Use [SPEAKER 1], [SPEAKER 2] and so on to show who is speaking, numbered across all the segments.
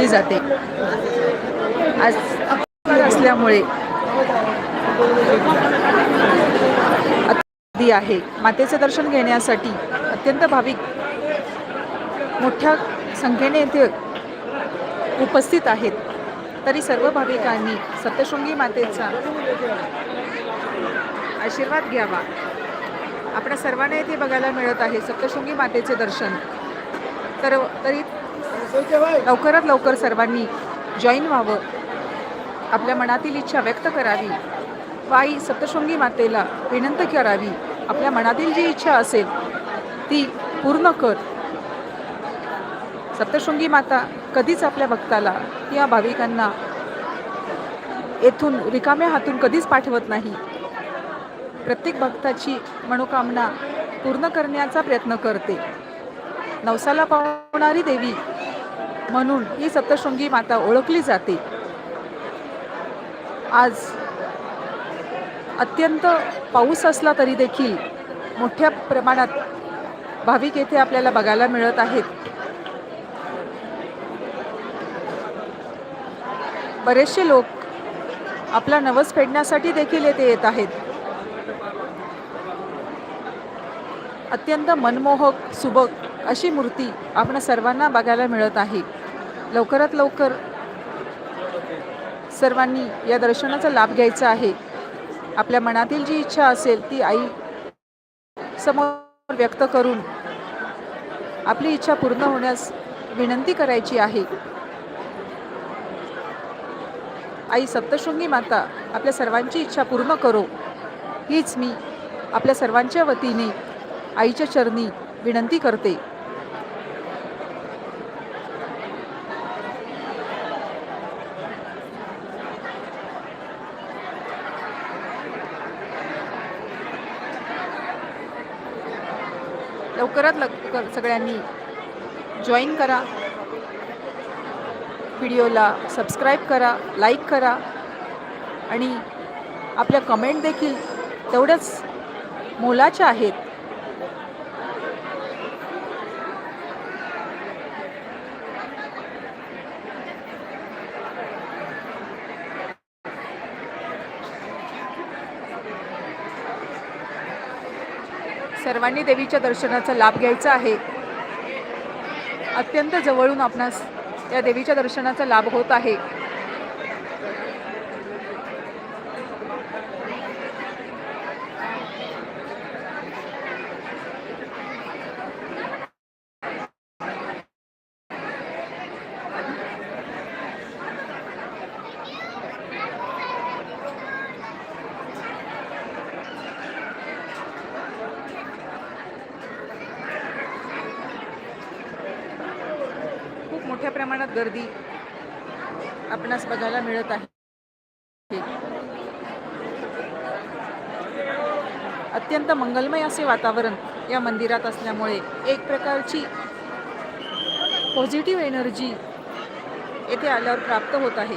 [SPEAKER 1] ओळखली जाते. आज असल्यामुळे आहे. मातेचे दर्शन घेण्यासाठी अत्यंत भाविक मोठ्या संख्येने येथे उपस्थित आहेत. तरी सर्व भाविकांनी सप्तशृंगी मातेचा आशीर्वाद घ्यावा. आपल्या सर्वांना इथे बघायला मिळत आहे सप्तशृंगी मातेचे दर्शन. तर तरी लवकरात लवकर सर्वांनी जॉईन व्हावं. आपल्या मनातील इच्छा व्यक्त करावी. पायी सप्तशृंगी मातेला विनंती करावी. आपल्या मनातील जी इच्छा असेल ती पूर्ण कर. सप्तशृंगी माता कधीच आपल्या भक्ताला किंवा भाविकांना येथून रिकाम्या हातून कधीच पाठवत नाही. प्रत्येक भक्ताची मनोकामना पूर्ण करण्याचा प्रयत्न करते. नवसाला पावणारी देवी म्हणून ही सप्तशृंगी माता ओळखली जाते. आज अत्यंत पाऊस असला तरी देखील मोठ्या प्रमाणात भाविक येथे आपल्याला बघायला मिळत आहेत. बरेचसे लोक आपला नवस फेडण्यासाठी देखील येथे येत आहेत. अत्यंत मनमोहक सुबक अशी मूर्ती आपण सर्वांना बघायला मिळत आहे. लवकरात लवकर सर्वांनी या दर्शनाचा लाभ घ्यायचा आहे. आपल्या मनातील जी इच्छा असेल ती आई समोर व्यक्त करून आपली इच्छा पूर्ण होण्यास विनंती करायची आहे. आई सप्तशृंगी माता आपल्या सर्वांची इच्छा पूर्ण करो. हीच मी आपल्या सर्वांच्या वतीने आईच्या चरणी विनंती करते. लवकरात लवकर सगळ्यांनी जॉईन करा. व्हिडिओला सबस्क्राईब करा लाईक करा. आणि आपल्या कमेंट देखील तेवढ्याच मोलाच्या आहेत. सर्वांनी देवीच्या दर्शनाचा लाभ घ्यायचा आहे. अत्यंत जवळून आपणास या देवीच्या दर्शनाचा लाभ होत आहे खूप मोठ्या प्रमाणात गर्दी आपणास बघायला मिळत आहे. अत्यंत मंगलमय असे वातावरण या मंदिरात असल्यामुळे एक प्रकारची पॉझिटिव्ह एनर्जी येथे आल्यावर प्राप्त होत आहे.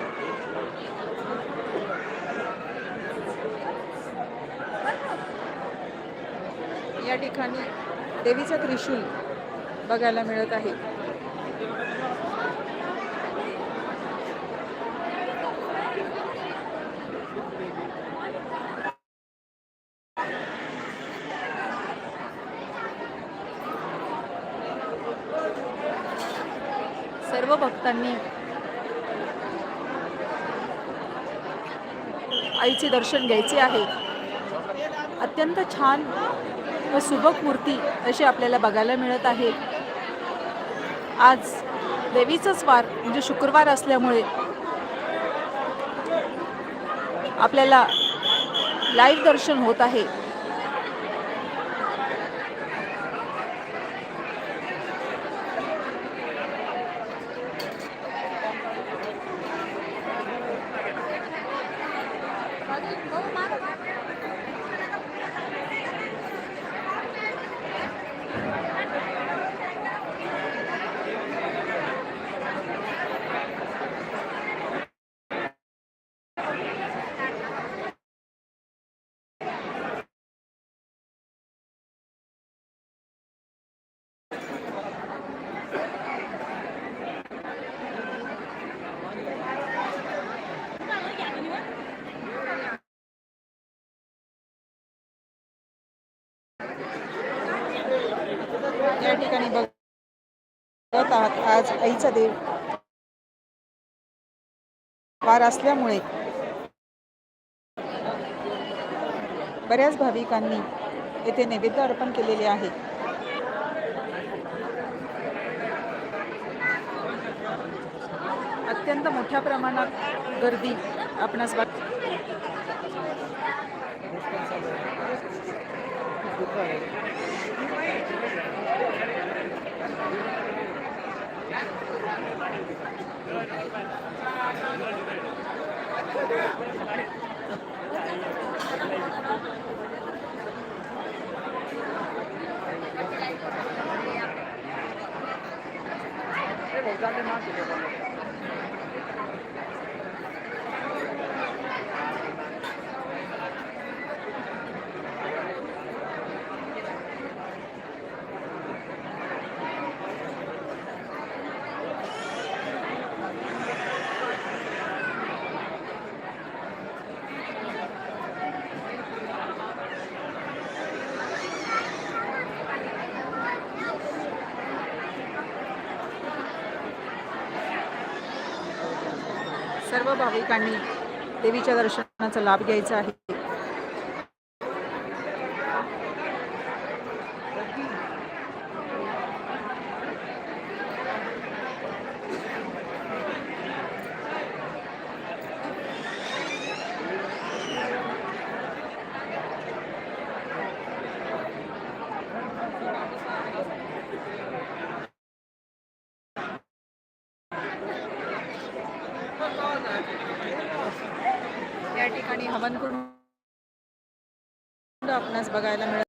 [SPEAKER 1] या ठिकाणी देवीचा त्रिशूल बघायला मिळत आहे. सर्व भक्तांनी आईचे दर्शन घ्यायचे आहे. अत्यंत छान व सुबक मूर्ती अशी आपल्याला बघायला मिळत आहे. आज देवीचाच वार म्हणजे शुक्रवार असल्यामुळे आपल्याला लाईव्ह दर्शन होत आहे. Thiên. आहात. आज आईचा देव वार असल्यामुळे बऱ्याच भाविकांनी येथे नैवेद्य अर्पण केलेले आहे. अत्यंत मोठ्या प्रमाणात गर्दी आपणास でも残念なんですけど。सर्व भाविकांनी देवीच्या दर्शनाचा लाभ घ्यायचा आहे या ठिकाणी हवनकुंड आपणास बघायला मिळत.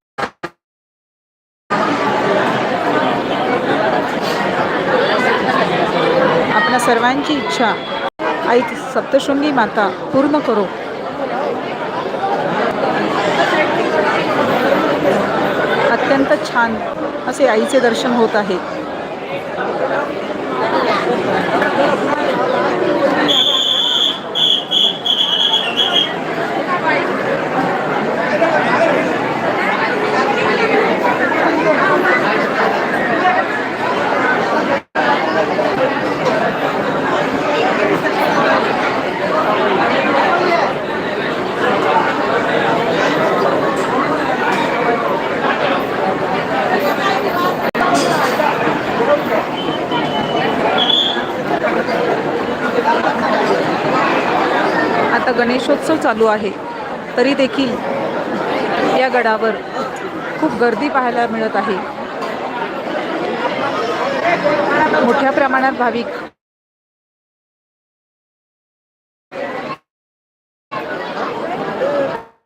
[SPEAKER 1] आपल्या सर्वांची इच्छा. आई सप्तशृंगी माता पूर्ण करो. अत्यंत छान असे आईचे दर्शन होत आहे. चालू आहे. तरी देखील या गडावर खूप गर्दी पाहायला मिळत आहे. मोठ्या प्रमाणात भाविक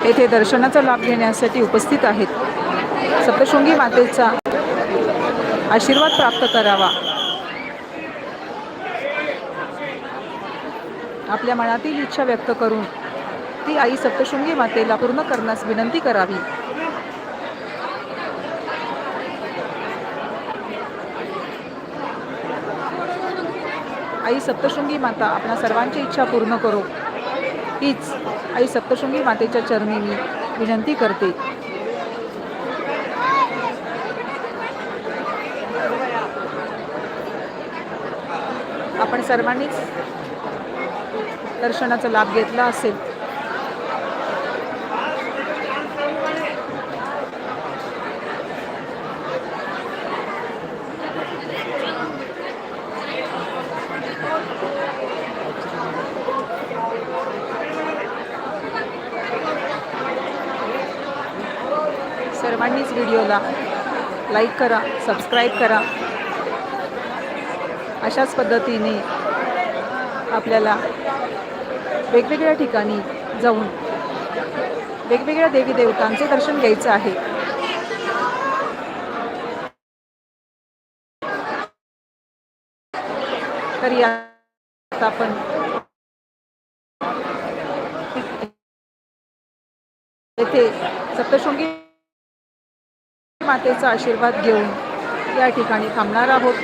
[SPEAKER 1] येथे दर्शनाचा लाभ घेण्यासाठी उपस्थित आहेत. सप्तशृंगी मातेचा आशीर्वाद प्राप्त करावा. आपल्या मनातील इच्छा व्यक्त करून ती आई सप्तशृंगी मातेला पूर्ण करण्यास विनंती करावी. आई सप्तशृंगी माता आपल्या सर्वांची इच्छा पूर्ण करो. हीच आई सप्तशृंगी मातेच्या चरणी मी विनंती करते. आपण सर्वांनीच दर्शनाचा लाभ घेतला असेल सर्वांनीच व्हिडिओला लाईक करा सबस्क्राईब करा. अशाच पद्धतीने आपल्याला वेगवेगळ्या ठिकाणी जाऊन वेगवेगळ्या देवी देवतांचे दर्शन घ्यायचं आहे. तर या आपण येथे सप्तशृंगी मातेचा आशीर्वाद घेऊन या ठिकाणी थांबणार आहोत.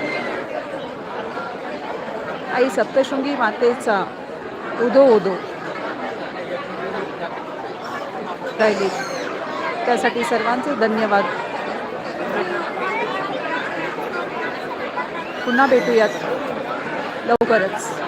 [SPEAKER 1] आई सप्तशृंगी मातेचा उदो उदो. राहिले. त्यासाठी सर्वांचे धन्यवाद. पुन्हा भेटूयात लवकरच.